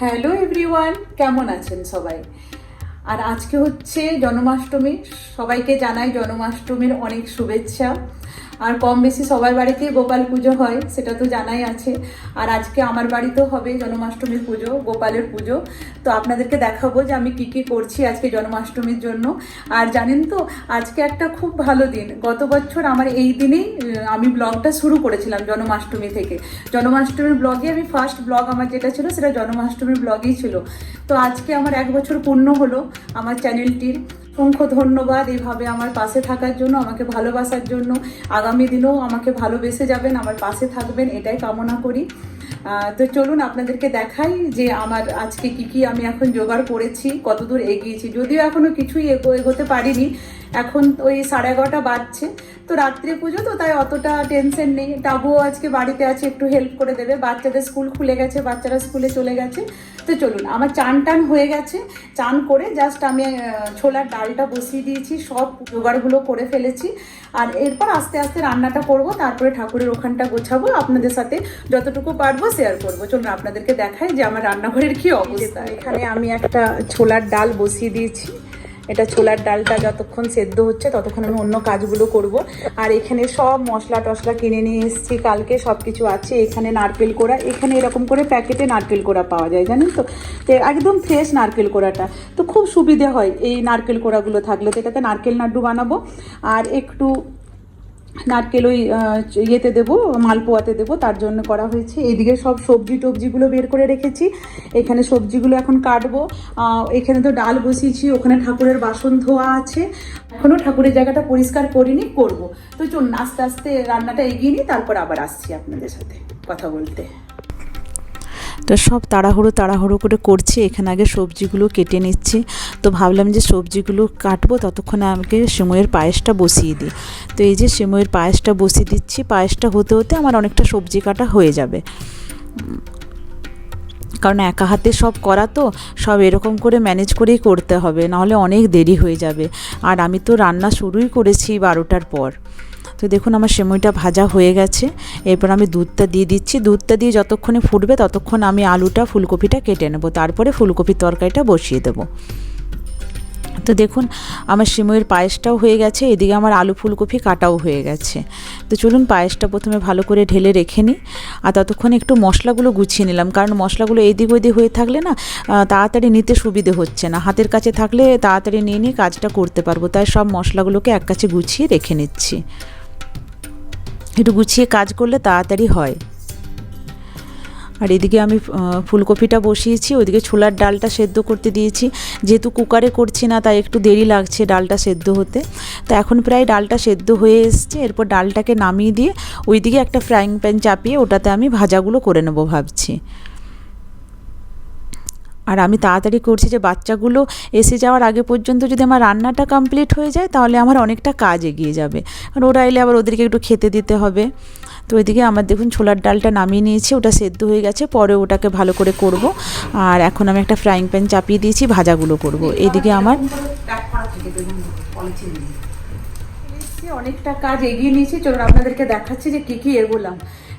Hello everyone কেমন আছেন সবাই? আর আজকে হচ্ছে জন্মাষ্টমী। সবাইকে জানাই জন্মাষ্টমীর অনেক শুভেচ্ছা। আর কম বেশি সবার বাড়িতেই গোপাল পুজো হয়, সেটা তো জানাই আছে। আর আজকে আমার বাড়িতেও হবে জন্মাষ্টমীর পুজো, গোপালের পুজো। তো আপনাদেরকে দেখাবো যে আমি কি কি করছি আজকে জন্মাষ্টমীর জন্য। আর জানেন তো, আজকে একটা খুব ভালো দিন। গত বছর আমার এই দিনেই আমি ব্লগটা শুরু করেছিলাম জন্মাষ্টমী থেকে। জন্মাষ্টমীর ব্লগে আমি ফার্স্ট ব্লগ আমার যেটা ছিল, সেটা জন্মাষ্টমীর ব্লগই ছিল। তো আজকে আমার এক বছর পূর্ণ হলো আমার চ্যানেলটির অসংখ্য ধন্যবাদ এভাবে আমার পাশে থাকার জন্য, আমাকে ভালোবাসার জন্য। আগামী দিনেও আমাকে ভালোবেসে যাবেন, আমার পাশে থাকবেন, এটাই কামনা করি। তো চলুন আপনাদেরকে দেখাই যে আমার আজকে কি কি আমি এখন জোগাড় করেছি, কতদূর এগিয়েছি। যদিও এখনও কিছুই এগো, এগোতে পারিনি এখন ওই সাড়ে এগারোটা বাজছে, তো রাত্রে পুজো, তো তাই অতটা টেনশন নেই। টাবুও আজকে বাড়িতে আছে, একটু হেল্প করে দেবে। বাচ্চাদের স্কুল খুলে গেছে, বাচ্চারা স্কুলে চলে গেছে। তো চলুন, আমার চান টান হয়ে গেছে। চান করে জাস্ট আমি ছোলার ডালটা বসিয়ে দিয়েছি, সব জোগাড়গুলো করে ফেলেছি। আর এরপর আস্তে আস্তে রান্নাটা করব, তারপরে ঠাকুরের ওখানটা গোছাবো। আপনাদের সাথে যতটুকু পারব শেয়ার করব। চলুন, আপনাদেরকে দেখাই যে আমার রান্নাঘরের কি অবস্থা। এখানে আমি একটা ছোলার ডাল বসিয়ে দিয়েছি। এটা ছোলার ডালটা যতক্ষণ সেদ্ধ হচ্ছে ততক্ষণ আমি অন্য কাজগুলো করব। আর এখানে সব মশলা টশলা কিনে নিয়ে এসেছি, কালকে সব কিছু আছে, এখানে নারকেল কোড়া, এখানে এরকম করে প্যাকেটে নারকেল কোড়া পাওয়া যায়, জানেন তো? একদম ফ্রেশ নারকেল কোড়াটা। তো খুব সুবিধে হয় এই নারকেল কোড়াগুলো থাকলে, তো এটাতে নারকেল নাড্ডু বানাবো। আর একটু নারকেল ওই ইয়েতে দেবো, মালপোয়াতে দেবো, তার জন্য করা হয়েছে। এদিকে সব সবজি টবজিগুলো বের করে রেখেছি। এখানে সবজিগুলো এখন কাটবো। এখানে তো ডাল বসিয়েছি, ওখানে ঠাকুরের বাসন ধোয়া আছে। এখনও ঠাকুরের জায়গাটা পরিষ্কার করিনি, করব। তো চলুন, আস্তে আস্তে রান্নাটা এগিয়ে নিই, তারপর আবার আসছি আপনাদের সাথে কথা বলতে। তো সব তাড়াহুড়ো তাড়াহুড়ো করে করছি, এখানে আগে সবজিগুলো কেটে নিচ্ছি। তো ভাবলাম যে সবজিগুলো কাটবো, ততক্ষণে আমাকে সিমইয়ের পায়েসটা বসিয়ে দিই। তো এই যে সিমইয়ের পায়েসটা বসিয়ে দিচ্ছি, পায়েসটা হতে হতে আমার অনেকটা সবজি কাটা হয়ে যাবে। কারণ একা হাতে সব করা তো, সব এরকম করে ম্যানেজ করেই করতে হবে, নাহলে অনেক দেরি হয়ে যাবে। আর আমি তো রান্না শুরুই করেছি বারোটার পর। তো দেখুন আমার সেমইটা ভাজা হয়ে গেছে। এরপর আমি দুধটা দিয়ে দিচ্ছি। দুধটা দিয়ে যতক্ষণে ফুটবে ততক্ষণ আমি আলুটা, ফুলকপিটা কেটে নেব। তারপরে ফুলকপির তরকারিটা বসিয়ে দেবো। তো দেখুন, আমার সিমইয়ের পায়েসটাও হয়ে গেছে। এদিকে আমার আলু ফুলকপি কাটাও হয়ে গেছে। তো চলুন পায়েসটা প্রথমে ভালো করে ঢেলে রেখে নিই। আর ততক্ষণ একটু মশলাগুলো গুছিয়ে নিলাম। কারণ মশলাগুলো এদিক ওদিক হয়ে থাকলে না তাড়াতাড়ি নিতে সুবিধে হচ্ছে না। হাতের কাছে থাকলে তাড়াতাড়ি নিয়ে নিয়ে কাজটা করতে পারব। তাই সব মশলাগুলোকে এক কাছে গুছিয়ে রেখে নিচ্ছি। একটু গুছিয়ে কাজ করলে তাড়াতাড়ি হয়। আর এদিকে আমি ফুলকপিটা বসিয়েছি, ওইদিকে ছোলার ডালটা সেদ্ধ করতে দিয়েছি। যেহেতু কুকারে করছি না, তাই একটু দেরি লাগছে ডালটা সেদ্ধ হতে। তো এখন প্রায় ডালটা সেদ্ধ হয়ে এসছে, এরপর ডালটাকে নামিয়ে দিয়ে ওইদিকে একটা ফ্রাইং প্যান চাপিয়ে ওটাতে আমি ভাজাগুলো করে নেব ভাবছি। আর আমি তাড়াতাড়ি করছি যে বাচ্চাগুলো এসে যাওয়ার আগে পর্যন্ত যদি আমার রান্নাটা কমপ্লিট হয়ে যায়, তাহলে আমার অনেকটা কাজ এগিয়ে যাবে। আর ওরা এলে আবার ওদেরকে একটু খেতে দিতে হবে। তো ওইদিকে আমার দেখুন ছোলার ডালটা নামিয়ে নিয়েছি, ওটা সেদ্ধ হয়ে গেছে, পরে ওটাকে ভালো করে করব। আর এখন আমি একটা ফ্রাইং প্যান চাপিয়ে দিয়েছি, ভাজাগুলো করব। এইদিকে আমার অনেকটা কাজ এগিয়ে নিয়েছি। চলুন আপনাদেরকে দেখাচ্ছি যে কি কি এগোলাম।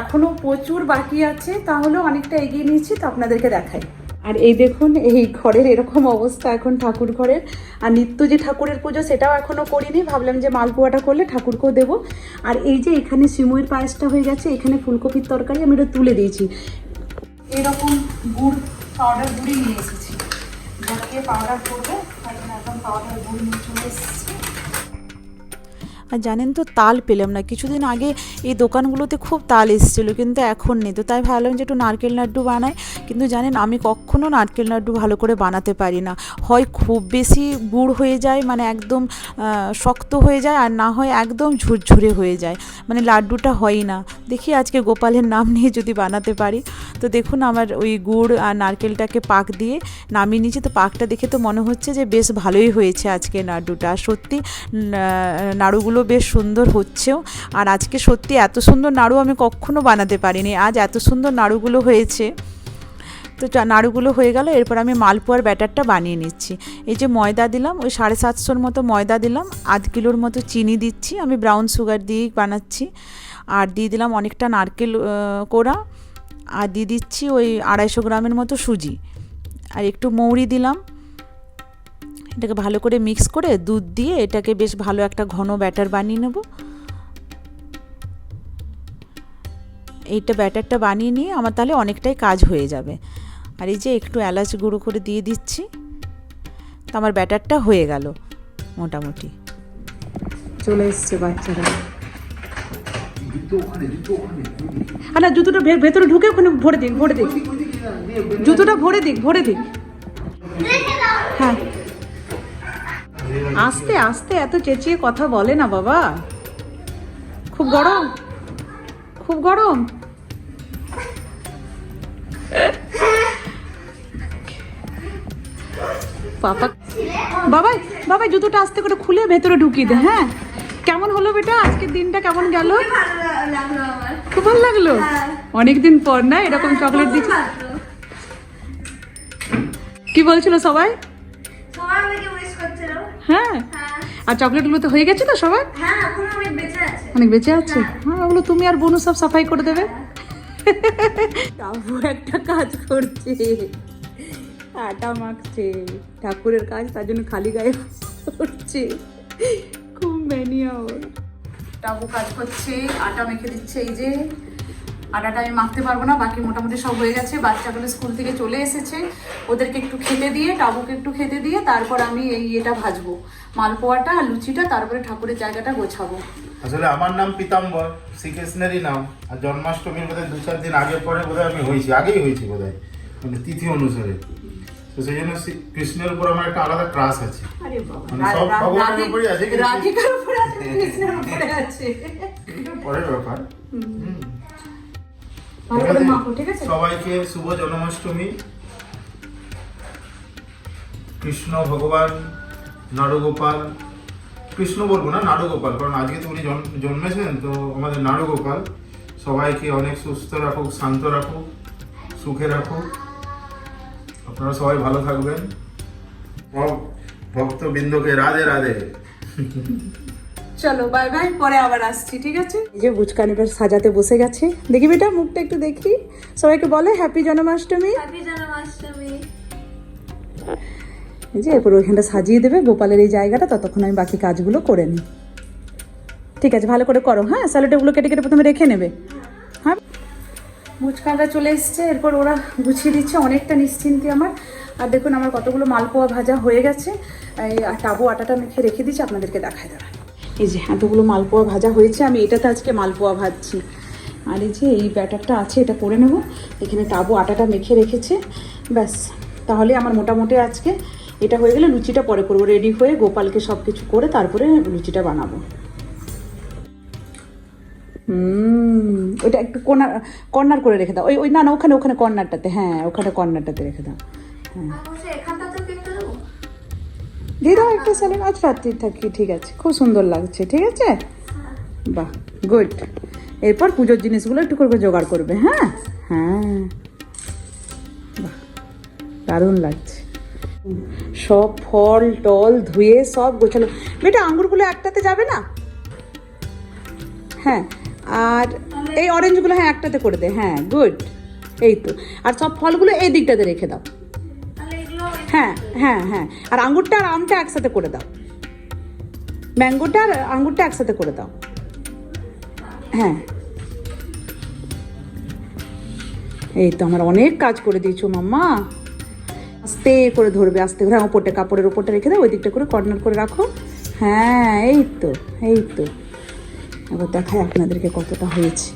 এখনও প্রচুর বাকি আছে, তাহলেও অনেকটা এগিয়ে নিয়েছি, তো আপনাদেরকে দেখাই। আর এই দেখুন, এই ঘরের এরকম অবস্থা এখন ঠাকুর ঘরের। আর নিত্য যে ঠাকুরের পুজো, সেটাও এখনও করিনি। ভাবলাম যে মালপোয়াটা করলে ঠাকুরকেও দেবো। আর এই যে এখানে সিমুইয়ের পায়েসটা হয়ে গেছে, এখানে ফুলকপির তরকারি আমি এটা তুলে দিয়েছি। এরকম গুড় পাউডার গুড়ি নিয়ে এসেছি। যাকে পাউডার করব একদম পাউডার গুড় নিয়ে চলে এসেছি। আর জানেন তো, তাল পেলাম না। কিছুদিন আগে এই দোকানগুলোতে খুব তাল এসেছিল, কিন্তু এখন নেই। তো তাই ভাবলাম যে একটু নারকেল লাড্ডু বানাই। কিন্তু জানেন, আমি কখনও নারকেল লাড্ডু ভালো করে বানাতে পারি না। হয় খুব বেশি গুড় হয়ে যায় মানে একদম শক্ত হয়ে যায়, আর না হয় একদম ঝুরঝুরে হয়ে যায়। মানে লাড্ডুটা হয়ই না। দেখি আজকে গোপালের নাম নিয়ে যদি বানাতে পারি। তো দেখুন আমার ওই গুড় আর নারকেলটাকে পাক দিয়ে নামিয়ে নিয়েছি। তো পাকটা দেখে তো মনে হচ্ছে যে বেশ ভালোই হয়েছে আজকে লাড্ডুটা। আর সত্যি না- নাড়ুগুলো বেশ সুন্দর হচ্ছেও। আর আজকে সত্যি এত সুন্দর নাড়ু আমি কখনো বানাতে পারিনি। আজ এত সুন্দর নাড়ুগুলো হয়েছে। তো নাড়ুগুলো হয়ে গেল, এরপর আমি মালপোয়ার ব্যাটারটা বানিয়ে নিচ্ছি। এই যে ময়দা দিলাম, ওই সাড়ে সাতশোর মতো ময়দা দিলাম, আধ কিলোর মতো চিনি দিচ্ছি, আমি ব্রাউন সুগার দিয়েই বানাচ্ছি। আর দিয়ে দিলাম অনেকটা নারকেল কোড়া, আর দিয়ে দিচ্ছি ওই আড়াইশো গ্রামের মতো সুজি। আর একটু মৌরি দিলাম এটাকে ভালো করে মিক্স করে দুধ দিয়ে এটাকে বেশ ভালো একটা ঘন ব্যাটার বানিয়ে নেব। এইটা ব্যাটারটা বানিয়ে নিয়ে আমার তাহলে অনেকটাই কাজ হয়ে যাবে। আর এই যে একটু এলাচ গুঁড়ো করে দিয়ে দিচ্ছি তো আমার ব্যাটারটা হয়ে গেল মোটামুটি। চলে এসছে বাচ্চারা। না জুতোটা ভে- ভেতরে ঢুকে ওখানে ভরে দিন ভরে দিন। জুতোটা ভরে দিক ভরে দিক হ্যাঁ। আস্তে আস্তে এত চেঁচিয়ে কথা বলে না বাবা। খুব গরম খুব গরম। পাপা বাবাই বাবাই জুতোটা আস্তে করে খুলে ভেতরে ঢুকিয়ে দে হ্যাঁ। কেমন হলো বেটা? আজকের দিনটা কেমন গেল? খুব ভালো লাগল? অনেকদিন পর না এরকম চকলেট দিচ্ছি কি বলছিল সবাই? হ্যাঁ? হ্যাঁ। আর চকলেটগুলো তো হয়ে গেছে তো সবার? হ্যাঁ অনেক বেঁচে আছে। আছে? হ্যাঁ। ওগুলো তুমি আর বনু সব সাফাই করে দেবে। টাবু একটা কাজ করছে। আটা মাখছে। ঠাকুরের কাজ তার জন্য খালি গায়ে করছে খুব ম্যানিয়া ওর টাবু কাজ করছে আটা মেখে দিচ্ছে এই যে। আটাটা আমি মাখতে পারব না বাকি মোটামুটি সব হয়ে গেছে। বাচ্চাগুলো স্কুল থেকে চলে এসেছে ওদেরকে একটু খেতে দিয়ে টাবুকে একটু খেতে দিয়ে তারপর আমি এই এটা ভাজবো। মালপোয়াটা আর লুচিটা তারপরে ঠাকুরের জায়গাটা গোছাবো। আসলে আমার নাম পিতাম্বর শ্রীকৃষ্ণেরই নাম আর জন্মাষ্টমীর বোধহয় দু চার দিন আগে পরে বোধহয় আমি হয়েছি আগেই হয়েছি বোধহয় মানে তিথি অনুসারে। তো সেই জন্য কৃষ্ণের উপর আমার একটা আলাদা ক্রাস আছে। মানে সব ভগবানের উপরই আছে পরের ব্যাপার। হুম। সবাইকে শুভ জন্মাষ্টমী। কৃষ্ণ ভগবান নাড়ুগোপাল কৃষ্ণ বলব না নাড়ুগোপাল কারণ আজকে তো উনি জন- জন্মেছেন তো আমাদের নাড়ুগোপাল সবাইকে অনেক সুস্থ রাখুক শান্ত রাখুক সুখে রাখুক। আপনারা সবাই ভালো থাকবেন। ভক- ভক্তবৃন্দকে রাধে রাধে। চলো বাই বাই পরে আবার আসছি ঠিক আছে? এই যে বুচকান এবার সাজাতে বসে গেছে। দেখি বেটা মুখটা একটু দেখি। সবাইকে বলে হ্যাপি জন্মাষ্টমী হ্যাপি জন্মাষ্টমী যে এরপর ওইখানটা সাজিয়ে দেবে গোপালের এই জায়গাটা ততক্ষণ আমি বাকি কাজগুলো করে নিই। ঠিক আছে ভালো করে করো হ্যাঁ? স্যালাডগুলো কেটে কেটে প্রথমে রেখে নেবে। হ্যাঁ? মুচকানরা চলে এসছে এরপর ওরা গুছিয়ে দিচ্ছে অনেকটা নিশ্চিন্তি আমার। আর দেখুন আমার কতগুলো মালপোয়া ভাজা হয়ে গেছে। এই আর টাবু আটাটা মেখে রেখে দিচ্ছি আপনাদেরকে দেখায় দেওয়া এই যে এতগুলো মালপোয়া ভাজা হয়েছে, আমি এটাতে আজকে মালপোয়া ভাজছি। আর এই যে এই ব্যাটারটা আছে, এটা করে নেব। এখানে টাবু আটাটা মেখে রেখেছে। ব্যাস, তাহলে আমার মোটামুটি আজকে এটা হয়ে গেলে লুচিটা পরে করব। রেডি হয়ে গোপালকে সব কিছু করে তারপরে লুচিটা বানাবো। হুম, ওইটা একটু কর্নার কর্নার করে রেখে দাও। ওই ওই, না না, ওখানে ওখানে কর্নারটাতে হ্যাঁ ওখানে কর্নারটাতে রেখে দাও। হ্যাঁ। দিয়ে দাও একটা স্যালাড আজ রাত্রি থাকি, ঠিক আছে, খুব সুন্দর লাগছে, ঠিক আছে? বাহ গুড এরপর পুজোর জিনিসগুলো একটু করে করে জোগাড় করবে হ্যাঁ? হ্যাঁ। বাহ, দারুণ লাগছে। সব ফল, টল, ধুয়ে সব গোছালো বেটা, আঙ্গুরগুলো একটাতে যাবে না? হ্যাঁ আর এই অরেঞ্জগুলো হ্যাঁ একটাতে করে দে হ্যাঁ গুড এই তো। আর সব ফলগুলো এই দিকটাতে রেখে দাও। হ্যাঁ হ্যাঁ হ্যাঁ। আর আঙ্গুরটা আর আমটা একসাথে করে দাও। ম্যাঙ্গোটা আর আঙ্গুরটা একসাথে করে দাও। হ্যাঁ। এই তো আমার অনেক কাজ করে দিয়েছ মাম্মা। আস্তে করে ধরবে, আস্তে করে। ওপরটা, কাপড়ের ওপরটা রেখে দাও ওই দিকটা করে কর্নার করে রাখো। হ্যাঁ এই তো এই তো। এবার দেখায় আপনাদেরকে কতটা হয়েছে।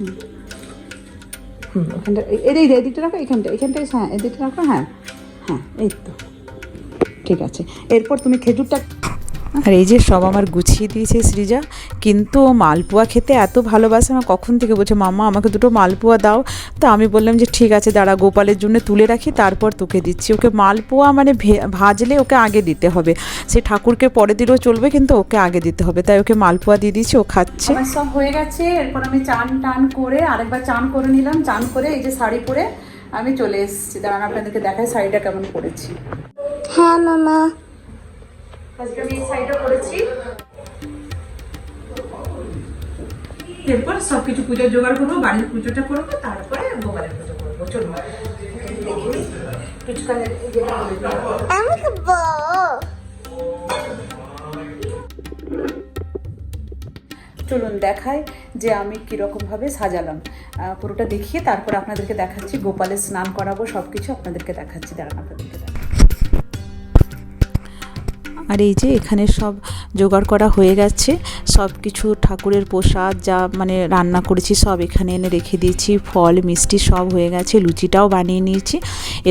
হুম ওখানটা এই- এই এই দিকটা রাখো, এখানটা, এখানটায় হ্যাঁ এদিকটা রাখো হ্যাঁ হ্যাঁ এই তো। ঠিক আছে। এরপর তুমি খেজুরটা আর এই যে সব আমার গুছিয়ে দিয়েছে সৃজা কিন্তু ও মালপোয়া খেতে এত ভালোবাসে আমার কখন থেকে বলছে মামা আমাকে দুটো মালপোয়া দাও। তো আমি বললাম যে ঠিক আছে দাঁড়া গোপালের জন্য তুলে রাখি তারপর তোকে দিচ্ছি। ওকে মালপোয়া মানে ভে- ভাজলে ওকে আগে দিতে হবে। সে ঠাকুরকে পরে দিলেও চলবে কিন্তু ওকে আগে দিতে হবে। তাই ওকে মালপোয়া দিয়ে দিচ্ছি ও খাচ্ছে। আমার সব হয়ে গেছে এরপর আমি চান টান করে আরেকবার চান করে নিলাম চান করে এই যে শাড়ি পরে আমি চলে এসেছি। দাঁড়ান আপনাদেরকে দেখাই শাড়িটা কেমন পরেছি। হ্যাঁ মামা। আজকে আমি এই শাড়িটা পরেছি। এরপর সব কিছু পুজোর জোগাড় করব বাড়ির পুজোটা করব তারপরে গোপালের পুজো করব। খাব চলুন দেখাই যে আমি কীরকমভাবে সাজালাম। পুরোটা দেখিয়ে তারপর আপনাদেরকে দেখাচ্ছি গোপালের স্নান করাবো সব কিছু আপনাদেরকে দেখাচ্ছি। দাঁড়ান আপনাদেরকে দেখাচ্ছি। আর এই যে এখানে সব জোগাড় করা হয়ে গেছে, সব কিছু ঠাকুরের প্রসাদ যা মানে রান্না করেছি সব এখানে এনে রেখে দিয়েছি, ফল, মিষ্টি সব হয়ে গেছে, লুচিটাও বানিয়ে নিয়েছি।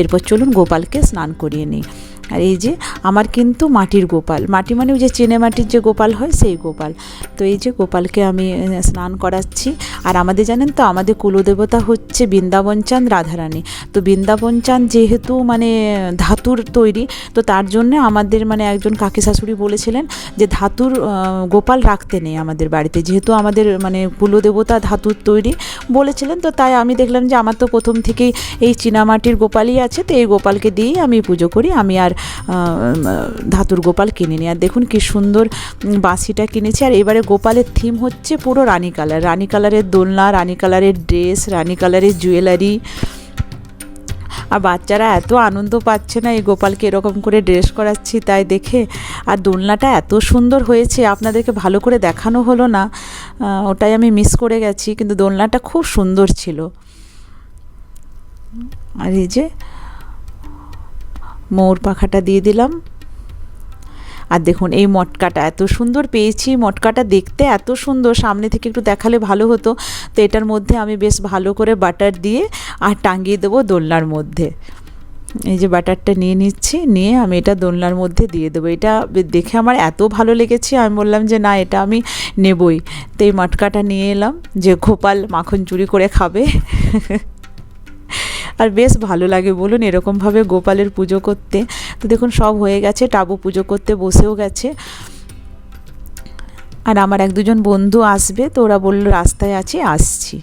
এরপর চলুন গোপালকে স্নান করিয়ে নিই। আর এই যে আমার কিন্তু মাটির গোপাল। মাটি মানে ওই যে চেনে মাটির যে গোপাল হয়, সেই গোপাল। তো এই যে গোপালকে আমি স্নান করাচ্ছি। আর আমাদের জানেন তো, আমাদের কুলদেবতা হচ্ছে বৃন্দাবন চাঁদ, রাধারানী। তো বৃন্দাবন চাঁদ যেহেতু মানে ধাতুর তৈরি, তো তার জন্য আমাদের মানে একজন কাকি শাশুড়ি বলেছিলেন যে ধাতুর গোপাল রাখতে নেই আমাদের বাড়িতে। যেহেতু আমাদের মানে কুলদেবতা ধাতুর তৈরি বলেছিলেন, তো তাই আমি দেখলাম যে আমার তো প্রথম থেকেই এই চীনামাটির গোপালই আছে, তো এই গোপালকে দিয়েই আমি পুজো করি। আমি আর ধাতুর গোপাল কিনিনি আর দেখুন কি সুন্দর বাঁশিটা কিনেছি। আর এবারে গোপালের থিম হচ্ছে পুরো রানী কালার। রানী কালারের দোলনা, রানী কালারের ড্রেস, রানী কালারের জুয়েলারি আর বাচ্চারা এত আনন্দ পাচ্ছে না এই গোপালকে এরকম করে ড্রেস করাচ্ছি তাই দেখে। আর দোলনাটা এত সুন্দর হয়েছে, আপনাদেরকে ভালো করে দেখানো হলো না। ওটাই আমি মিস করে গেছি, কিন্তু দোলনাটা খুব সুন্দর ছিল। আর এই যে ময়ূর পাখাটা দিয়ে দিলাম। আর দেখুন, এই মটকাটা এত সুন্দর পেয়েছি। মটকাটা দেখতে এত সুন্দর, সামনে থেকে একটু দেখালে ভালো হতো। তো এটার মধ্যে আমি বেশ ভালো করে বাটার দিয়ে আর টাঙিয়ে দেবো দোলনার মধ্যে। এই যে বাটারটা নিয়ে নিচ্ছি, নিয়ে আমি এটা দোলনার মধ্যে দিয়ে দেবো। এটা দেখে আমার এত ভালো লেগেছে, আমি বললাম যে না, এটা আমি নেবই। তো এই মটকাটা নিয়ে এলাম, যে গোপাল মাখন চুরি করে খাবে। আর বেশ ভালো লাগে, বলুন এরকমভাবে গোপালের পুজো করতে। তো দেখুন, সব হয়ে গেছে, টাবু পুজো করতে বসেও গেছে। আর আমার এক দুজন বন্ধু আসবে, তো ওরা বলল, রাস্তায় আছি, আসছি।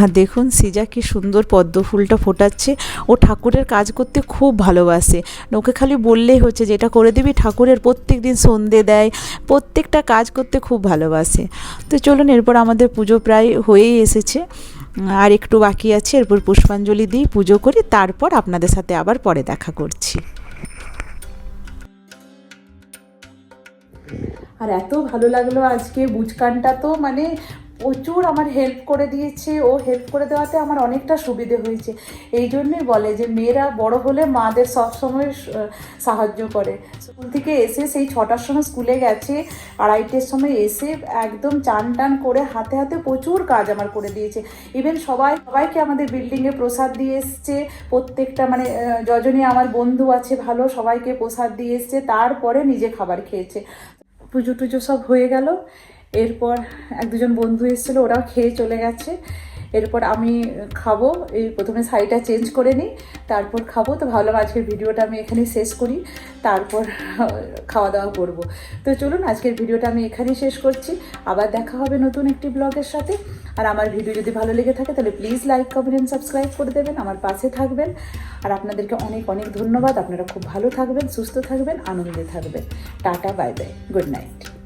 আর দেখুন, সিজা কি সুন্দর পদ্ম ফুলটা ফোটাচ্ছে। ও ঠাকুরের কাজ করতে খুব ভালোবাসে। ওকে খালি বললেই হচ্ছে যেটা করে দিবি? ঠাকুরের প্রত্যেক দিন সন্ধে দেয়, প্রত্যেকটা কাজ করতে খুব ভালোবাসে। তো চলুন, এরপর আমাদের পুজো প্রায় হয়েই এসেছে। আর একটু বাকি আছে, এরপর পুষ্পাঞ্জলি দিই, পুজো করি, তারপর আপনাদের সাথে আবার পরে দেখা করছি। আর এত ভালো লাগল আজকে বুচকানটা তো মানে প্রচুর আমার হেল্প করে দিয়েছে। ও হেল্প করে দেওয়াতে আমার অনেকটা সুবিধে হয়েছে। এই জন্যই বলে যে, মেয়েরা বড় হলে মাদের সবসময় সাহায্য করে। স্কুল থেকে এসে সেই ছটার সময় স্কুলে গেছে, আড়াইটের সময় এসে একদম চান টান করে হাতে হাতে প্রচুর কাজ আমার করে দিয়েছে। ইভেন সবাই, সবাইকে আমাদের বিল্ডিংয়ে প্রসাদ দিয়ে এসছে। প্রত্যেকটা মানে যজনী আমার বন্ধু আছে ভালো, সবাইকে প্রসাদ দিয়ে এসছে। তারপরে নিজে খাবার খেয়েছে। পুজো টুজো সব হয়ে গেল। এরপর এক দুজন বন্ধু এসেছিল, ওরাও খেয়ে চলে গেছে। এরপর আমি খাব, এই প্রথমে শাড়িটা চেঞ্জ করে নিই, তারপর খাব। তো ভাবলাম আজকের ভিডিওটা আমি এখানেই শেষ করি, তারপর খাওয়া দাওয়া করব। তো চলুন, আজকের ভিডিওটা আমি এখানেই শেষ করছি। আবার দেখা হবে নতুন একটি ব্লগের সাথে। আর আমার ভিডিও যদি ভালো লেগে থাকে, তাহলে please like comment and subscribe করে দেবেন, আমার পাশে থাকবেন। আর আপনাদেরকে অনেক অনেক ধন্যবাদ। আপনারা খুব ভালো থাকবেন, সুস্থ থাকবেন, আনন্দে থাকবেন। Tata bye bye good night